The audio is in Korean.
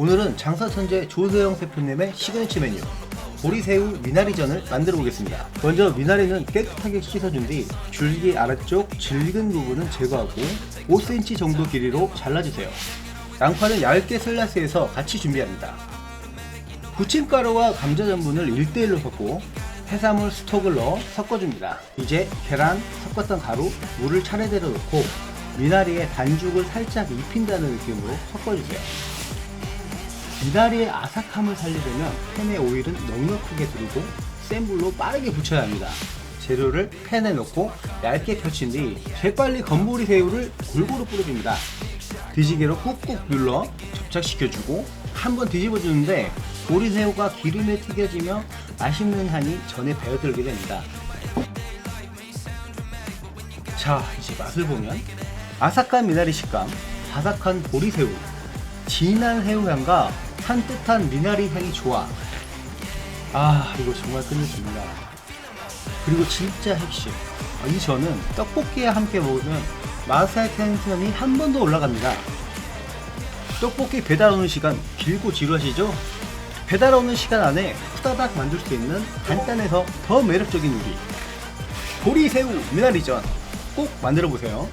오늘은 장사천재 조세영 대표님의 시그니처 메뉴 보리새우 미나리전을 만들어 보겠습니다. 먼저 미나리는 깨끗하게 씻어준 뒤 줄기 아래쪽 질긴 부분은 제거하고 5cm 정도 길이로 잘라주세요. 양파는 얇게 슬라이스해서 같이 준비합니다. 부침가루와 감자 전분을 1대1로 섞고 해산물 스톡을 넣어 섞어줍니다. 이제 계란, 섞었던 가루, 물을 차례대로 넣고 미나리에 반죽을 살짝 입힌다는 느낌으로 섞어주세요. 미나리의 아삭함을 살리려면 팬에 오일은 넉넉하게 두르고 센 불로 빠르게 붙여야 합니다. 재료를 팬에 넣고 얇게 펴친 뒤 재빨리 건보리 새우를 골고루 뿌려줍니다. 뒤지개로 꾹꾹 눌러 접착시켜주고 한번 뒤집어주는데 보리새우가 기름에 튀겨지며 맛있는 향이 전에 배어들게 됩니다. 자, 이제 맛을 보면 아삭한 미나리 식감, 바삭한 보리새우, 진한 새우향과 산뜻한 미나리 향이 좋아. 아, 이거 정말 끝내줍니다. 그리고 진짜 핵심. 아, 이 전은 떡볶이에 함께 먹으면 맛의 텐션이 한 번 더 올라갑니다. 떡볶이 배달 오는 시간 길고 지루하시죠? 배달 오는 시간 안에 후다닥 만들 수 있는 간단해서 더 매력적인 요리. 보리새우 미나리전 꼭 만들어 보세요.